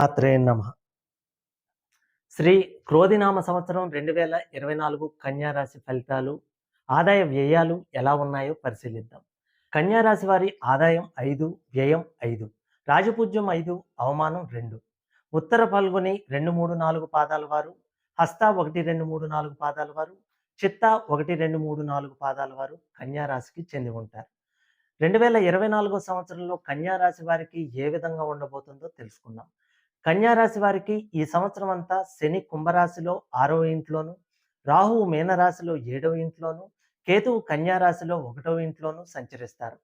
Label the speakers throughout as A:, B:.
A: మాత్రే నమ. శ్రీ క్రోధినామ సంవత్సరం రెండు వేల ఇరవై నాలుగు కన్యారాశి ఫలితాలు ఆదాయ వ్యయాలు ఎలా ఉన్నాయో పరిశీలిద్దాం. కన్యారాశి వారి ఆదాయం ఐదు వ్యయం ఐదు రాజపూజ్యం ఐదు అవమానం రెండు. ఉత్తర పల్గొని రెండు మూడు నాలుగు పాదాల వారు హస్త ఒకటి రెండు మూడు నాలుగు పాదాల వారు చిత్త ఒకటి రెండు మూడు నాలుగు పాదాల వారు కన్యారాశికి చెంది ఉంటారు. రెండు వేల ఇరవై నాలుగో సంవత్సరంలో కన్యారాశి వారికి ఏ విధంగా ఉండబోతుందో తెలుసుకుందాం. కన్యారాశి వారికి ఈ సంవత్సరం అంతా శని కుంభరాశిలో ఆరవ ఇంట్లోను రాహువు మీనరాశిలో ఏడవ ఇంట్లోను కేతువు కన్యారాశిలో ఒకటో ఒకటవ ఇంట్లోను సంచరిస్తారు.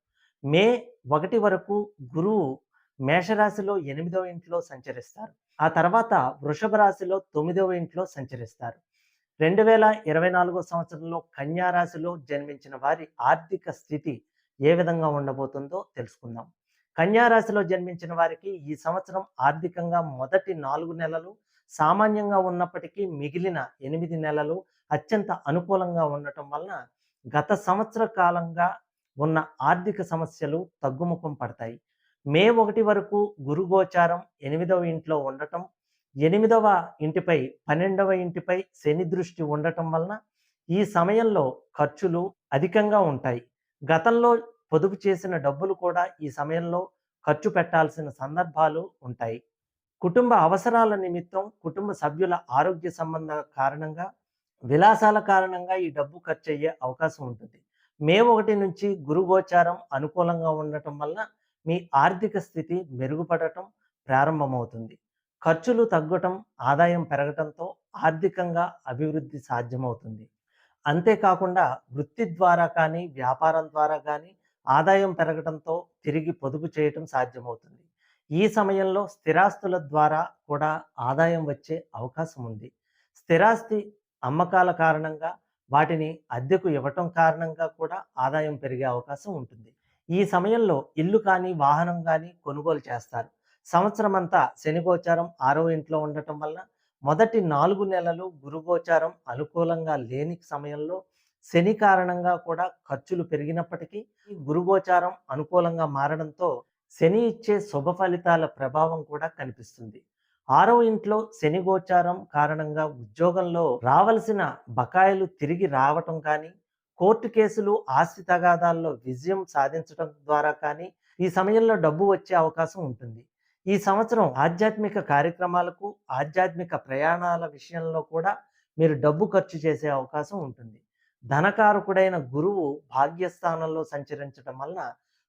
A: మే ఒకటి వరకు గురువు మేషరాశిలో ఎనిమిదవ ఇంట్లో సంచరిస్తారు. ఆ తర్వాత వృషభ రాశిలో తొమ్మిదవ ఇంట్లో సంచరిస్తారు. రెండు వేల ఇరవై నాలుగో సంవత్సరంలో కన్యారాశిలో జన్మించిన వారి ఆర్థిక స్థితి ఏ విధంగా ఉండబోతుందో తెలుసుకుందాం. కన్యారాశిలో జన్మించిన వారికి ఈ సంవత్సరం ఆర్థికంగా మొదటి నాలుగు నెలలు సామాన్యంగా ఉన్నప్పటికీ మిగిలిన ఎనిమిది నెలలు అత్యంత అనుకూలంగా ఉండటం వలన గత సంవత్సర కాలంగా ఉన్న ఆర్థిక సమస్యలు తగ్గుముఖం పడతాయి. మే ఒకటి వరకు గురుగోచారం ఎనిమిదవ ఇంట్లో ఉండటం ఎనిమిదవ ఇంటిపై పన్నెండవ ఇంటిపై శని దృష్టి ఉండటం వలన ఈ సమయంలో ఖర్చులు అధికంగా ఉంటాయి. గతంలో పొదుపు చేసిన డబ్బులు కూడా ఈ సమయంలో ఖర్చు పెట్టాల్సిన సందర్భాలు ఉంటాయి. కుటుంబ అవసరాల నిమిత్తం కుటుంబ సభ్యుల ఆరోగ్య సంబంధ కారణంగా విలాసాల కారణంగా ఈ డబ్బు ఖర్చు అయ్యే అవకాశం ఉంటుంది. మే ఒకటి నుంచి గురుగోచారం అనుకూలంగా ఉండటం వల్ల మీ ఆర్థిక స్థితి మెరుగుపడటం ప్రారంభమవుతుంది. ఖర్చులు తగ్గటం ఆదాయం పెరగటంతో ఆర్థికంగా అభివృద్ధి సాధ్యమవుతుంది. అంతేకాకుండా వృత్తి ద్వారా కానీ వ్యాపారం ద్వారా కానీ ఆదాయం పెరగడంతో తిరిగి పొదుపు చేయటం సాధ్యమవుతుంది. ఈ సమయంలో స్థిరాస్తుల ద్వారా కూడా ఆదాయం వచ్చే అవకాశం ఉంది. స్థిరాస్తి అమ్మకాల కారణంగా వాటిని అద్దెకు ఇవ్వటం కారణంగా కూడా ఆదాయం పెరిగే అవకాశం ఉంటుంది. ఈ సమయంలో ఇల్లు కానీ వాహనం కానీ కొనుగోలు చేస్తారు. సంవత్సరమంతా శనిగోచారం ఆరో ఇంట్లో ఉండటం వల్ల మొదటి నాలుగు నెలలు గురుగోచారం అనుకూలంగా లేని సమయంలో శని కారణంగా కూడా ఖర్చులు పెరిగినప్పటికీ గురుగోచారం అనుకూలంగా మారడంతో శని ఇచ్చే శుభ ఫలితాల ప్రభావం కూడా కనిపిస్తుంది. ఆరవ ఇంట్లో శని గోచారం కారణంగా ఉద్యోగంలో రావలసిన బకాయిలు తిరిగి రావటం కానీ కోర్టు కేసులు ఆస్తి తగాదాల్లో విజయం సాధించడం ద్వారా కానీ ఈ సమయంలో డబ్బు వచ్చే అవకాశం ఉంటుంది. ఈ సంవత్సరం ఆధ్యాత్మిక కార్యక్రమాలకు ఆధ్యాత్మిక ప్రయాణాల విషయంలో కూడా మీరు డబ్బు ఖర్చు చేసే అవకాశం ఉంటుంది. ధనకారకుడైన గురువు భాగ్యస్థానంలో సంచరించడం వలన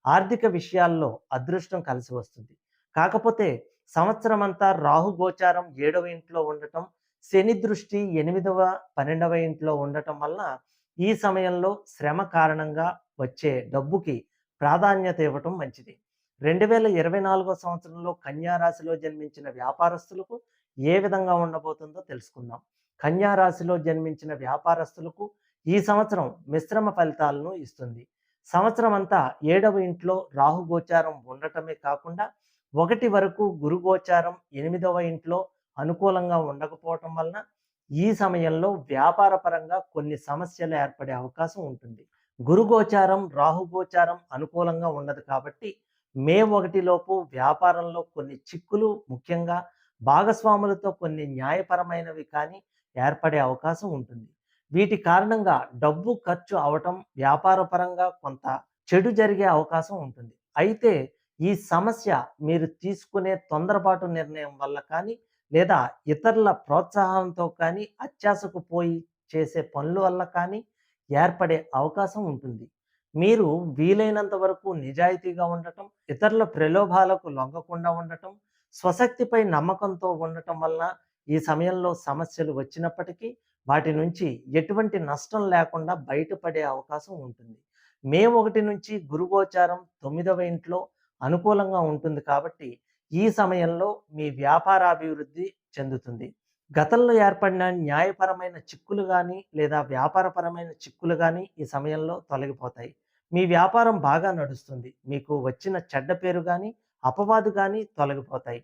A: ఆర్థిక విషయాల్లో అదృష్టం కలిసి వస్తుంది. కాకపోతే సంవత్సరం అంతా రాహు గోచారం ఏడవ ఇంట్లో ఉండటం శని దృష్టి ఎనిమిదవ పన్నెండవ ఇంట్లో ఉండటం వలన ఈ సమయంలో శ్రమ కారణంగా వచ్చే డబ్బుకి ప్రాధాన్యత ఇవ్వటం మంచిది. రెండు వేల ఇరవై నాలుగో సంవత్సరంలో కన్యారాశిలో జన్మించిన వ్యాపారస్తులకు ఏ విధంగా ఉండబోతుందో తెలుసుకుందాం. కన్యారాశిలో జన్మించిన వ్యాపారస్తులకు ఈ సంవత్సరం మిశ్రమ ఫలితాలను ఇస్తుంది. సంవత్సరం అంతా ఏడవ ఇంట్లో రాహు గోచారం ఉండటమే కాకుండా ఒకటి వరకు గురు గోచారం ఎనిమిదవ ఇంట్లో అనుకూలంగా ఉండకపోవటం వలన ఈ సమయంలో వ్యాపార పరంగా కొన్ని సమస్యలు ఏర్పడే అవకాశం ఉంటుంది. గురు గోచారం రాహు గోచారం అనుకూలంగా ఉండదు కాబట్టి మే ఒకటిలోపు వ్యాపారంలో కొన్ని చిక్కులు ముఖ్యంగా భాగస్వాములతో కొన్ని న్యాయపరమైనవి కానీ ఏర్పడే అవకాశం ఉంటుంది. వీటి కారణంగా డబ్బు ఖర్చు అవటం వ్యాపారపరంగా కొంత చెడు జరిగే అవకాశం ఉంటుంది. అయితే ఈ సమస్య మీరు తీసుకునే తొందరపాటు నిర్ణయం వల్ల కానీ లేదా ఇతరుల ప్రోత్సాహంతో కానీ అత్యాశకు పోయి చేసే పనుల వల్ల కానీ ఏర్పడే అవకాశం ఉంటుంది. మీరు వీలైనంత వరకు నిజాయితీగా ఉండటం ఇతరుల ప్రలోభాలకు లొంగకుండా ఉండటం స్వశక్తిపై నమ్మకంతో ఉండటం వలన ఈ సమయంలో సమస్యలు వచ్చినప్పటికీ వాటి నుంచి ఎటువంటి నష్టం లేకుండా బయటపడే అవకాశం ఉంటుంది. మే ఒకటి నుంచి గురుగోచారం తొమ్మిదవ ఇంట్లో అనుకూలంగా ఉంటుంది కాబట్టి ఈ సమయంలో మీ వ్యాపారాభివృద్ధి చెందుతుంది. గతంలో ఏర్పడిన న్యాయపరమైన చిక్కులు కానీ లేదా వ్యాపారపరమైన చిక్కులు కానీ ఈ సమయంలో తొలగిపోతాయి. మీ వ్యాపారం బాగా నడుస్తుంది. మీకు వచ్చిన చెడ్డ పేరు కానీ అపవాదు కానీ తొలగిపోతాయి.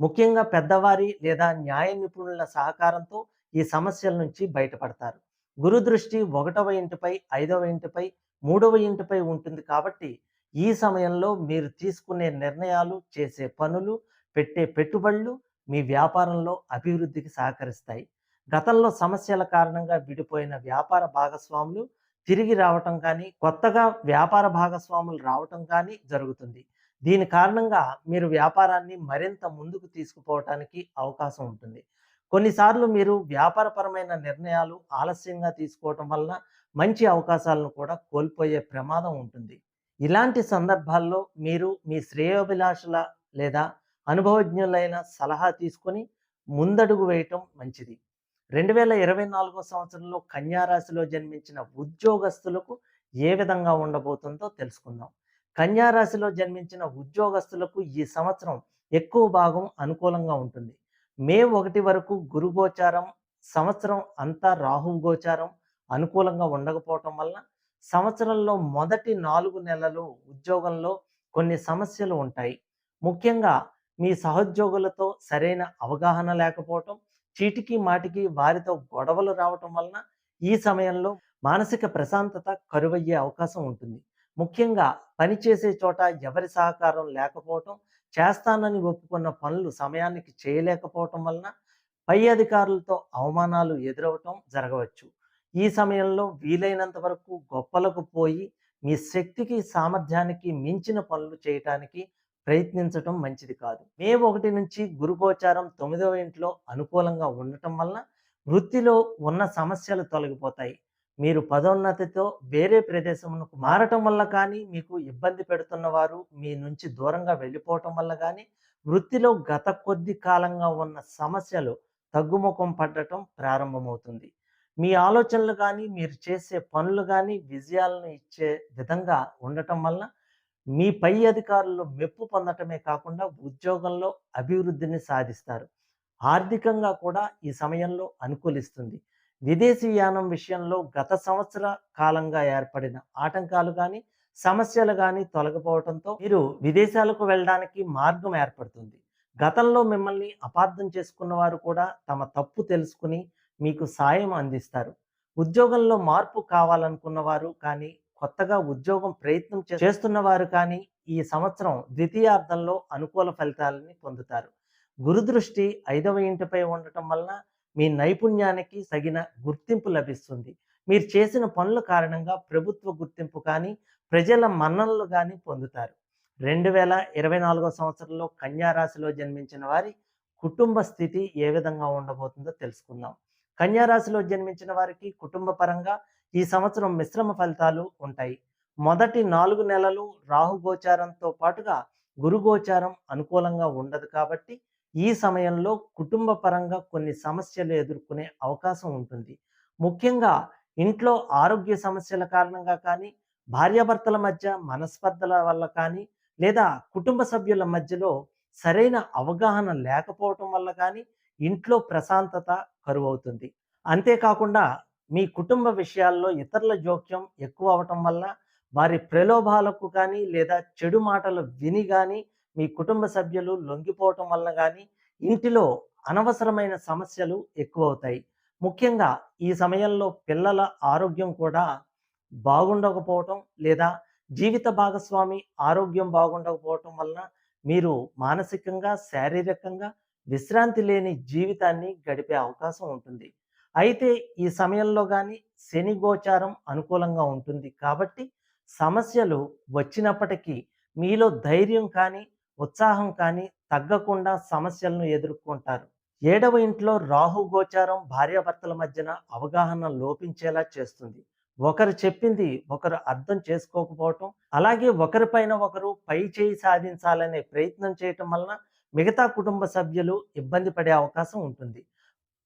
A: ముఖ్యంగా పెద్దవారి లేదా న్యాయ నిపుణుల సహకారంతో ఈ సమస్యల నుంచి బయటపడతారు. గురు దృష్టి ఒకటవ ఇంటిపై ఐదవ ఇంటిపై మూడవ ఇంటిపై ఉంటుంది కాబట్టి ఈ సమయంలో మీరు తీసుకునే నిర్ణయాలు చేసే పనులు పెట్టే పెట్టుబడులు మీ వ్యాపారంలో అభివృద్ధికి సహకరిస్తాయి. గతంలో సమస్యల కారణంగా విడిపోయిన వ్యాపార భాగస్వాములు తిరిగి రావటం కానీ కొత్తగా వ్యాపార భాగస్వాములు రావటం కానీ జరుగుతుంది. దీని కారణంగా మీరు వ్యాపారాన్ని మరింత ముందుకు తీసుకుపోవటానికి అవకాశం ఉంటుంది. కొన్నిసార్లు మీరు వ్యాపారపరమైన నిర్ణయాలు ఆలస్యంగా తీసుకోవటం వలన మంచి అవకాశాలను కూడా కోల్పోయే ప్రమాదం ఉంటుంది. ఇలాంటి సందర్భాల్లో మీరు మీ శ్రేయోభిలాషుల లేదా అనుభవజ్ఞులైన సలహా తీసుకొని ముందడుగు వేయటం మంచిది. రెండు వేల ఇరవై నాలుగో సంవత్సరంలో కన్యారాశిలో జన్మించిన ఉద్యోగస్తులకు ఏ విధంగా ఉండబోతుందో తెలుసుకుందాం. కన్యారాశిలో జన్మించిన ఉద్యోగస్తులకు ఈ సంవత్సరం ఎక్కువ భాగం అనుకూలంగా ఉంటుంది. మే ఒకటి వరకు గురు గోచారం సంవత్సరం అంతా రాహు గోచారం అనుకూలంగా ఉండకపోవటం వల్ల సంవత్సరంలో మొదటి నాలుగు నెలలు ఉద్యోగంలో కొన్ని సమస్యలు ఉంటాయి. ముఖ్యంగా మీ సహోద్యోగులతో సరైన అవగాహన లేకపోవటం చీటికి మాటికి వారితో గొడవలు రావటం వలన ఈ సమయంలో మానసిక ప్రశాంతత కరువయ్యే అవకాశం ఉంటుంది. ముఖ్యంగా పనిచేసే చోట ఎవరి సహకారం లేకపోవటం చేస్తానని ఒప్పుకున్న పనులు సమయానికి చేయలేకపోవటం వలన పై అధికారులతో అవమానాలు ఎదురవటం జరగవచ్చు. ఈ సమయంలో వీలైనంత వరకు గొప్పలకు పోయి మీ శక్తికి సామర్థ్యానికి మించిన పనులు చేయటానికి ప్రయత్నించటం మంచిది కాదు. మే ఒకటి నుంచి గురుగోచారం తొమ్మిదవ ఇంట్లో అనుకూలంగా ఉండటం వలన వృత్తిలో ఉన్న సమస్యలు తొలగిపోతాయి. మీరు పదోన్నతితో వేరే ప్రదేశమునకు మారటం వల్ల కానీ మీకు ఇబ్బంది పెడుతున్న వారు మీ నుంచి దూరంగా వెళ్ళిపోవటం వల్ల కానీ వృత్తిలో గత కొద్ది కాలంగా ఉన్న సమస్యలు తగ్గుముఖం పడటం ప్రారంభమవుతుంది. మీ ఆలోచనలు కానీ మీరు చేసే పనులు కానీ విజయాలను ఇచ్చే విధంగా ఉండటం వలన మీ పై అధికారులు మెప్పు పొందటమే కాకుండా ఉద్యోగంలో అభివృద్ధిని సాధిస్తారు. ఆర్థికంగా కూడా ఈ సమయంలో అనుకూలిస్తుంది. విదేశీ యానం విషయంలో గత సంవత్సర కాలంగా ఏర్పడిన ఆటంకాలు కానీ సమస్యలు కానీ తొలగిపోవడంతో మీరు విదేశాలకు వెళ్ళడానికి మార్గం ఏర్పడుతుంది. గతంలో మిమ్మల్ని అపార్థం చేసుకున్న వారు కూడా తమ తప్పు తెలుసుకుని మీకు సాయం అందిస్తారు. ఉద్యోగంలో మార్పు కావాలనుకున్న వారు కానీ కొత్తగా ఉద్యోగం ప్రయత్నం చేస్తున్నవారు చేస్తున్న వారు కానీ ఈ సంవత్సరం ద్వితీయార్థంలో అనుకూల ఫలితాలని పొందుతారు. గురుదృష్టి ఐదవ ఇంటిపై ఉండటం వలన మీ నైపుణ్యానికి తగిన గుర్తింపు లభిస్తుంది. మీరు చేసిన పనుల కారణంగా ప్రభుత్వ గుర్తింపు కానీ ప్రజల మన్ననలు కానీ పొందుతారు. రెండు వేల ఇరవై నాలుగో సంవత్సరంలో కన్యారాశిలో జన్మించిన వారి కుటుంబ స్థితి ఏ విధంగా ఉండబోతుందో తెలుసుకుందాం. కన్యారాశిలో జన్మించిన వారికి కుటుంబ పరంగా ఈ సంవత్సరం మిశ్రమ ఫలితాలు ఉంటాయి. మొదటి నాలుగు నెలలు రాహు గోచారంతో పాటుగా గురు గోచారం అనుకూలంగా ఉండదు కాబట్టి ఈ సమయంలో కుటుంబ పరంగా కొన్ని సమస్యలు ఎదుర్కొనే అవకాశం ఉంటుంది. ముఖ్యంగా ఇంట్లో ఆరోగ్య సమస్యల కారణంగా కానీ భార్యాభర్తల మధ్య మనస్పర్ధల వల్ల కానీ లేదా కుటుంబ సభ్యుల మధ్యలో సరైన అవగాహన లేకపోవటం వల్ల కానీ ఇంట్లో ప్రశాంతత కరువవుతుంది. అంతేకాకుండా మీ కుటుంబ విషయాల్లో ఇతరుల జోక్యం ఎక్కువ అవటం వల్ల వారి ప్రలోభాలకు కానీ లేదా చెడు మాటలు విని కానీ మీ కుటుంబ సభ్యులు లొంగిపోవటం వల్ల కానీ ఇంటిలో అనవసరమైన సమస్యలు ఎక్కువ అవుతాయి ముఖ్యంగా ఈ సమయంలో పిల్లల ఆరోగ్యం కూడా బాగుండకపోవటం లేదా జీవిత భాగస్వామి ఆరోగ్యం బాగుండకపోవటం వలన మీరు మానసికంగా శారీరకంగా విశ్రాంతి లేని జీవితాన్ని గడిపే అవకాశం ఉంటుంది. అయితే ఈ సమయంలో కానీ శని గోచారం అనుకూలంగా ఉంటుంది కాబట్టి సమస్యలు వచ్చినప్పటికీ మీలో ధైర్యం కానీ ఉత్సాహం కానీ తగ్గకుండా సమస్యలను ఎదుర్కొంటారు. ఏడవ ఇంట్లో రాహు గోచారం భార్యాభర్తల మధ్యన అవగాహన లోపించేలా చేస్తుంది. ఒకరు చెప్పింది ఒకరు అర్థం చేసుకోకపోవటం అలాగే ఒకరిపైన ఒకరు పై చేయి సాధించాలనే ప్రయత్నం చేయటం వలన మిగతా కుటుంబ సభ్యులు ఇబ్బంది పడే అవకాశం ఉంటుంది.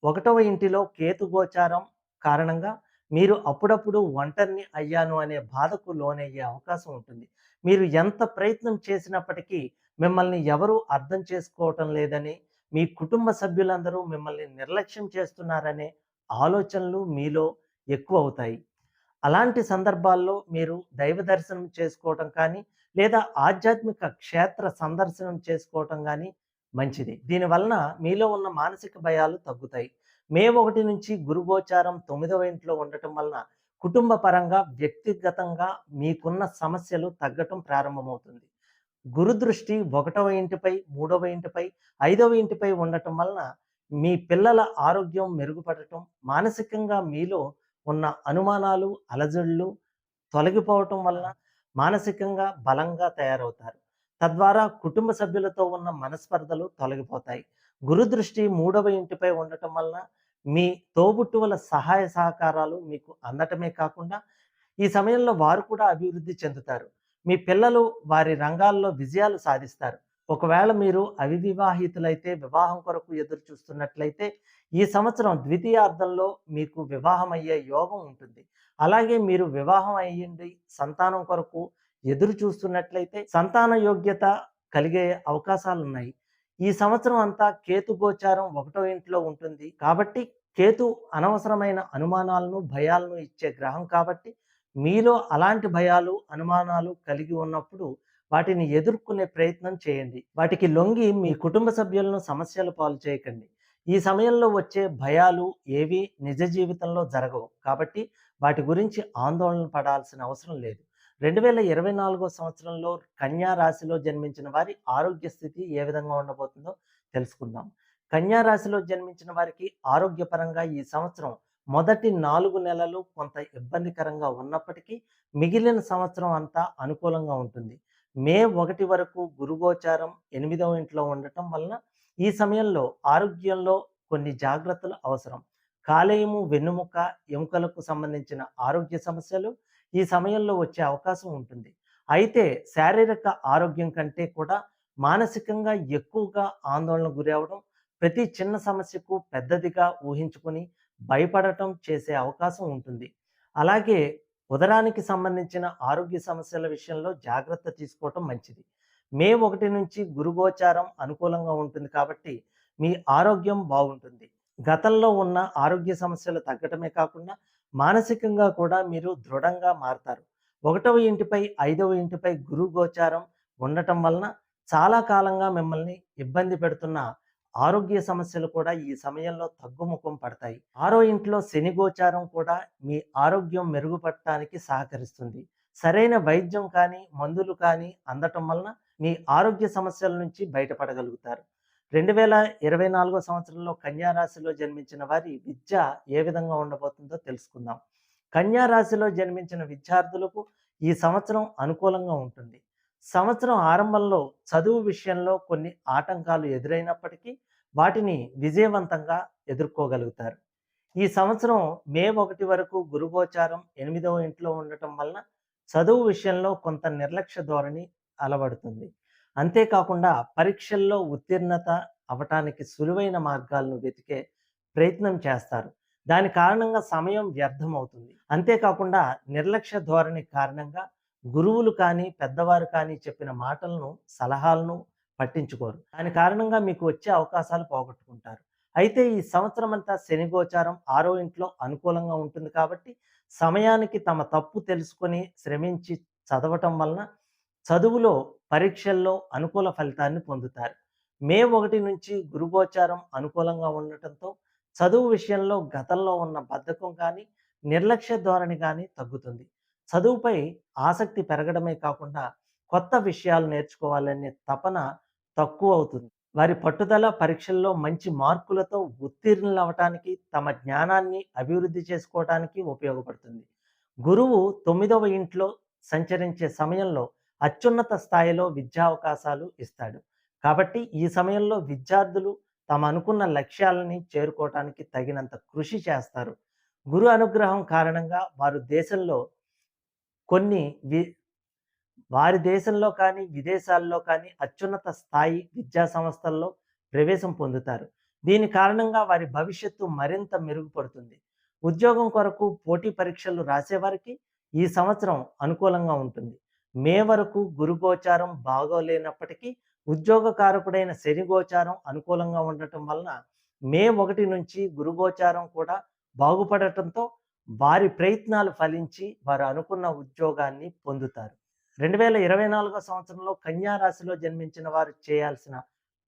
A: ఒకటవ ఇంటిలో కేతు గోచారం కారణంగా మీరు అప్పుడప్పుడు ఒంటరిని అయ్యాను అనే బాధకు లోనయ్యే అవకాశం ఉంటుంది. మీరు ఎంత ప్రయత్నం చేసినప్పటికీ మిమ్మల్ని ఎవరు అర్థం చేసుకోవటం లేదని మీ కుటుంబ సభ్యులందరూ మిమ్మల్ని నిర్లక్ష్యం చేస్తున్నారనే ఆలోచనలు మీలో ఎక్కువ అవుతాయి. అలాంటి సందర్భాల్లో మీరు దైవ దర్శనం చేసుకోవటం కానీ లేదా ఆధ్యాత్మిక క్షేత్ర సందర్శనం చేసుకోవటం కానీ మంచిది. దీనివలన మీలో ఉన్న మానసిక భయాలు తగ్గుతాయి. మే ఒకటి నుంచి గురుగోచారం తొమ్మిదవ ఇంట్లో ఉండటం వలన కుటుంబ పరంగా వ్యక్తిగతంగా మీకున్న సమస్యలు తగ్గటం ప్రారంభమవుతుంది. గురు దృష్టి ఒకటవ ఇంటిపై మూడవ ఇంటిపై ఐదవ ఇంటిపై ఉండటం వలన మీ పిల్లల ఆరోగ్యం మెరుగుపడటం మానసికంగా మీలో ఉన్న అనుమానాలు అలజడులు తొలగిపోవటం వలన మానసికంగా బలంగా తయారవుతారు. తద్వారా కుటుంబ సభ్యులతో ఉన్న మనస్పర్ధలు తొలగిపోతాయి. గురు దృష్టి మూడవ ఇంటిపై ఉండటం వలన మీ తోబుట్టువుల సహాయ సహకారాలు మీకు అందటమే కాకుండా ఈ సమయంలో వారు కూడా అభివృద్ధి చెందుతారు. మీ పిల్లలు వారి రంగాల్లో విజయాలు సాధిస్తారు. ఒకవేళ మీరు అవివివాహితులైతే వివాహం కొరకు ఎదురు చూస్తున్నట్లయితే ఈ సంవత్సరం ద్వితీయార్థంలో మీకు వివాహం అయ్యే యోగం ఉంటుంది. అలాగే మీరు వివాహం అయ్యండి సంతానం కొరకు ఎదురు చూస్తున్నట్లయితే సంతాన యోగ్యత కలిగే అవకాశాలు ఉన్నాయి ఈ సంవత్సరం అంతా కేతు గోచారం ఒకటో ఇంట్లో ఉంటుంది. కాబట్టి కేతు అనవసరమైన అనుమానాలను భయాలను ఇచ్చే గ్రహం కాబట్టి మీలో అలాంటి భయాలు అనుమానాలు కలిగి ఉన్నప్పుడు వాటిని ఎదుర్కొనే ప్రయత్నం చేయండి. వాటికి లొంగి మీ కుటుంబ సభ్యులను సమస్యలు పాలు చేయకండి. ఈ సమయంలో వచ్చే భయాలు ఏవి నిజ జీవితంలో జరగవు. కాబట్టి వాటి గురించి ఆందోళన పడాల్సిన అవసరం లేదు. రెండు వేల ఇరవై నాలుగో సంవత్సరంలో కన్యా రాశిలో జన్మించిన వారి ఆరోగ్య స్థితి ఏ విధంగా ఉండబోతుందో తెలుసుకుందాం. కన్యా రాశిలో జన్మించిన వారికి ఆరోగ్యపరంగా ఈ సంవత్సరం మొదటి నాలుగు నెలలు కొంత ఇబ్బందికరంగా ఉన్నప్పటికీ మిగిలిన సంవత్సరం అంతా అనుకూలంగా ఉంటుంది. మే ఒకటి వరకు గురుగోచారం ఎనిమిదవ ఇంట్లో ఉండటం వలన ఈ సమయంలో ఆరోగ్యంలో కొన్ని జాగ్రత్తలు అవసరం. కాలేయము వెన్నుముక ఎముకలకు సంబంధించిన ఆరోగ్య సమస్యలు ఈ సమయంలో వచ్చే అవకాశం ఉంటుంది. అయితే శారీరక ఆరోగ్యం కంటే కూడా మానసికంగా ఎక్కువగా ఆందోళన గురి అవడం ప్రతి చిన్న సమస్యకు పెద్దదిగా ఊహించుకొని భయపడటం చేసే అవకాశం ఉంటుంది. అలాగే ఉదరానికి సంబంధించిన ఆరోగ్య సమస్యల విషయంలో జాగ్రత్త తీసుకోవటం మంచిది. మే ఒకటి నుంచి గురుగోచారం అనుకూలంగా ఉంటుంది కాబట్టి మీ ఆరోగ్యం బాగుంటుంది. గతంలో ఉన్న ఆరోగ్య సమస్యలు తగ్గటమే కాకుండా మానసికంగా కూడా మీరు దృఢంగా మారతారు. ఒకటవ ఇంటిపై ఐదవ ఇంటిపై గురు గోచారం ఉండటం వలన చాలా కాలంగా మిమ్మల్ని ఇబ్బంది పెడుతున్న ఆరోగ్య సమస్యలు కూడా ఈ సమయంలో తగ్గుముఖం పడతాయి. ఆరో ఇంట్లో శని గోచారం కూడా మీ ఆరోగ్యం మెరుగుపడటానికి సహకరిస్తుంది. సరైన వైద్యం కానీ మందులు కానీ అందటం వలన మీ ఆరోగ్య సమస్యల నుంచి బయటపడగలుగుతారు. రెండు వేల ఇరవై నాలుగో సంవత్సరంలో కన్యారాశిలో జన్మించిన వారి విద్య ఏ విధంగా ఉండబోతుందో తెలుసుకుందాం. కన్యారాశిలో జన్మించిన విద్యార్థులకు ఈ సంవత్సరం అనుకూలంగా ఉంటుంది. సంవత్సరం ఆరంభంలో చదువు విషయంలో కొన్ని ఆటంకాలు ఎదురైనప్పటికీ వాటిని విజయవంతంగా ఎదుర్కోగలుగుతారు. ఈ సంవత్సరం మే ఒకటి వరకు గురుగోచారం ఎనిమిదవ ఇంట్లో ఉండటం వలన చదువు విషయంలో కొంత నిర్లక్ష్య ధోరణి అలవడుతుంది. అంతేకాకుండా పరీక్షల్లో ఉత్తీర్ణత అవటానికి సులువైన మార్గాలను వెతికే ప్రయత్నం చేస్తారు. దాని కారణంగా సమయం వ్యర్థం అవుతుంది అంతేకాకుండా నిర్లక్ష్య ధోరణి కారణంగా గురువులు కానీ పెద్దవారు కానీ చెప్పిన మాటలను సలహాలను పట్టించుకోరు. దాని కారణంగా మీకు వచ్చే అవకాశాలు పోగొట్టుకుంటారు. అయితే ఈ సంవత్సరం అంతా శని గోచారం ఆరో ఇంట్లో అనుకూలంగా ఉంటుంది కాబట్టి సమయానికి తమ తప్పు తెలుసుకొని శ్రమించి చదవటం వలన చదువులో పరీక్షల్లో అనుకూల ఫలితాన్ని పొందుతారు. మే ఒకటి నుంచి గురుగోచారం అనుకూలంగా ఉండటంతో చదువు విషయంలో గతంలో ఉన్న బద్ధకం కానీ నిర్లక్ష్య ధోరణి కానీ తగ్గుతుంది. చదువుపై ఆసక్తి పెరగడమే కాకుండా కొత్త విషయాలు నేర్చుకోవాలనే తపన తక్కువ అవుతుంది. వారి పట్టుదల పరీక్షల్లో మంచి మార్కులతో ఉత్తీర్ణులు అవటానికి తమ జ్ఞానాన్ని అభివృద్ధి చేసుకోవటానికి ఉపయోగపడుతుంది. గురువు తొమ్మిదవ ఇంట్లో సంచరించే సమయంలో అత్యున్నత స్థాయిలో విద్యా అవకాశాలు ఇస్తాడు. కాబట్టి ఈ సమయంలో విద్యార్థులు తమ అనుకున్న లక్ష్యాలని చేరుకోవటానికి తగినంత కృషి చేస్తారు. గురు అనుగ్రహం కారణంగా వారు దేశంలో కొన్ని వి వారి దేశంలో కానీ విదేశాల్లో కానీ అత్యున్నత స్థాయి విద్యా సంస్థల్లో ప్రవేశం పొందుతారు. దీని కారణంగా వారి భవిష్యత్తు మరింత మెరుగుపడుతుంది. ఉద్యోగం కొరకు పోటీ పరీక్షలు రాసేవారికి ఈ సంవత్సరం అనుకూలంగా ఉంటుంది. మే వరకు గురుగోచారం బాగోలేనప్పటికీ ఉద్యోగకారకుడైన శని గోచారం అనుకూలంగా ఉండటం వలన మే ఒకటి నుంచి గురుగోచారం కూడా బాగుపడటంతో వారి ప్రయత్నాలు ఫలించి వారు అనుకున్న ఉద్యోగాన్ని పొందుతారు. రెండు వేల ఇరవై నాలుగో సంవత్సరంలో కన్యారాశిలో జన్మించిన వారు చేయాల్సిన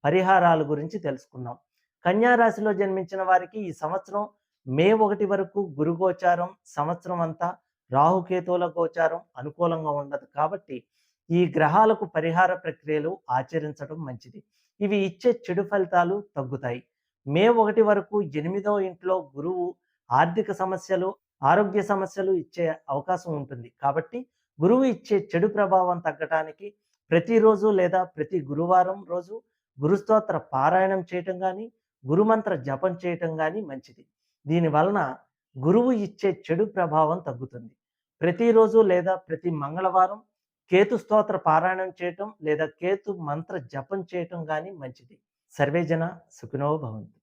A: పరిహారాల గురించి తెలుసుకుందాం. కన్యారాశిలో జన్మించిన వారికి ఈ సంవత్సరం మే ఒకటి వరకు గురుగోచారం సంవత్సరం అంతా రాహుకేతువుల గోచారం అనుకూలంగా ఉండదు కాబట్టి ఈ గ్రహాలకు పరిహార ప్రక్రియలు ఆచరించడం మంచిది. ఇవి ఇచ్చే చెడు ఫలితాలు తగ్గుతాయి. మే ఒకటి వరకు ఎనిమిదవ ఇంట్లో గురువు ఆర్థిక సమస్యలు ఆరోగ్య సమస్యలు ఇచ్చే అవకాశం ఉంటుంది. కాబట్టి గురువు ఇచ్చే చెడు ప్రభావం తగ్గటానికి ప్రతిరోజు లేదా ప్రతి గురువారం రోజు గురుస్తోత్ర పారాయణం చేయటం కానీ గురుమంత్ర జపం చేయటం కానీ మంచిది. దీని వలన గురువు ఇచ్చే చెడు ప్రభావం తగ్గుతుంది. ప్రతిరోజు లేదా ప్రతి మంగళవారం కేతు స్తోత్ర పారాయణం చేయటం లేదా కేతు మంత్ర జపం చేయటం కానీ మంచిది. సర్వేజన సుఖినో భవంతు.